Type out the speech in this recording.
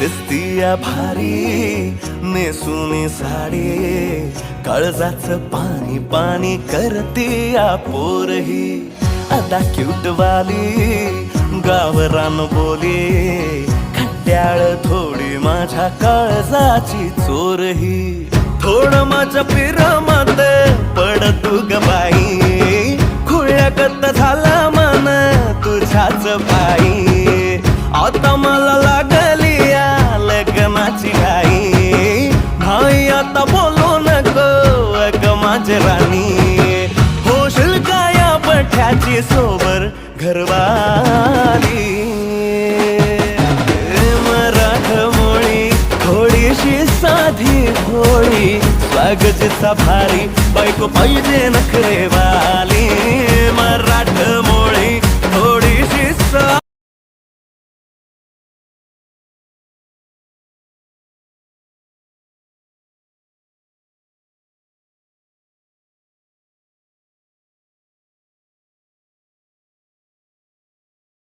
दिसतीया भारी नेसुनी साडी काळजाच पाणी पाणी करतीया पोरही. आता क्यूट वाली गावरान बोली खट्याळ थोडी माझ्या काळजाची चोरही. थोड माझ्या पिरमत पड तू ग बाई खुळ्याकत झाला मन तुझ्याच बाई. आता मला माझे राणी. होशील का पठ्याची सोबर घरवाली. मराठमोळी थोडीशी साधी होळी. स्वागतचा भारी बायको पाहिजे नखरेवाली